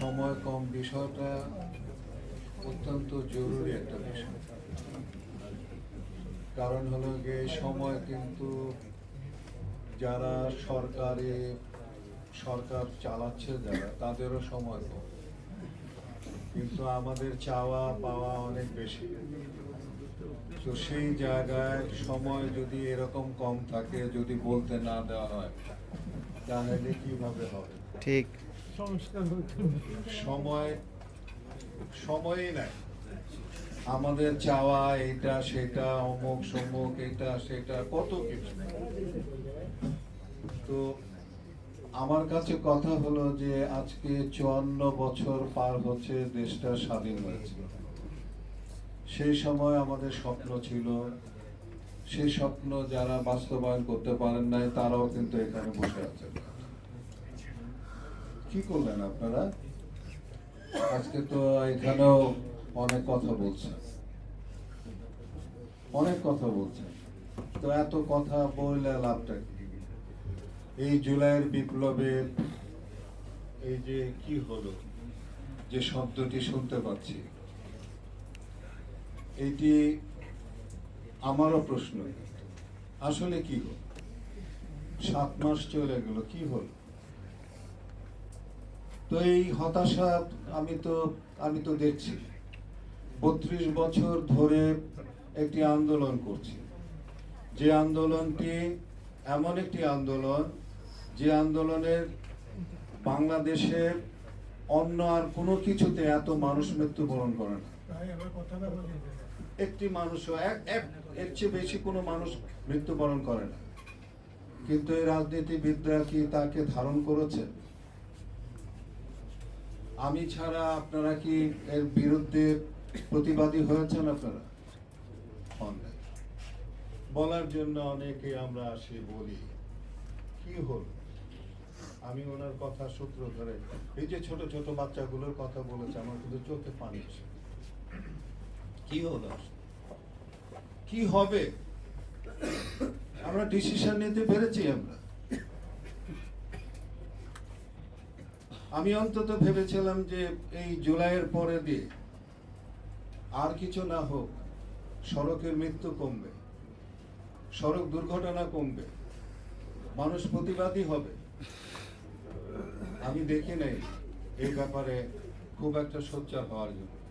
সময় কম বিষয়টা অত্যন্ত জরুরি একটা বিষয়। কারণ হলো যে সময় কিন্তু যারা সরকারি, সরকার চালাচ্ছে যারা, তাদেরও সময় কম। কিন্তু আমাদের চাওয়া পাওয়া অনেক বেশি। তো সেই জায়গায় সময় যদি এরকম কম থাকে যদি বলতে না দেওয়া হয় তাহলে কীভাবে হবে? ঠিক। সময় সময়ই নাই। আমাদের চাওয়া এটা সেটা অমুক সমুক এটা সেটা কত কিছু। তো আমার কাছে কথা হলো যে আজকে চুয়ান্ন বছর পার হচ্ছে দেশটা স্বাধীন হয়েছে। সেই সময় আমাদের স্বপ্ন ছিল। সেই স্বপ্ন যারা বাস্তবায়ন করতে পারেন নাই, তারাও কিন্তু এখানে বসে আছেন। কি করলেন আপনারা? আজকে তো এখানেও অনেক কথা বলছেন। অনেক কথা বলছেন। তো এত কথা বললে লাভটা কি? এই জুলাইয়ের বিপ্লবের এই যে কি হলো? যে শব্দটি শুনতে পাচ্ছি। এটি আমারও প্রশ্ন। আসলে কি হলো? সাত মাস চলে গেল, কি হলো? তো এই হতাশা আমি তো আমি তো দেখছি। বত্রিশ বছর ধরে একটি আন্দোলন করছি। যে আন্দোলনটি এমন একটি আন্দোলন, যে আন্দোলনের বাংলাদেশে অন্য আর কোনো কিছুতে এত মানুষ মৃত্যুবরণ করে না। একটি মানুষও এক এর চেয়ে বেশি কোনো মানুষ মৃত্যুবরণ করে না। কিন্তু এই রাজনীতিবিদরা কি তাকে ধারণ করেছে আমি ছাড়া আপনারা কি এর বিরুদ্ধে প্রতিবাদী হয়েছেন আপনারা? বলার জন্য অনেকে আমরা আসি বলি, কি হল? আমি ওনার কথা সূত্র ধরে, এই যে ছোট ছোট বাচ্চাগুলোর কথা বলেছে, আমার কিন্তু চোখে পানি কি হলো? কি হবে? আমরা ডিসিশন নিতে পেরেছি আমরা। আমি অন্তত ভেবেছিলাম যে এই জুলাইয়ের পরে দিয়ে আর কিছু না হোক, সড়কের মৃত্যু কমবে, সড়ক দুর্ঘটনা কমবে, মানুষ প্রতিবাদী হবে। আমি দেখি নাই এই ব্যাপারে খুব একটা সোচ্চার হওয়ার জন্য।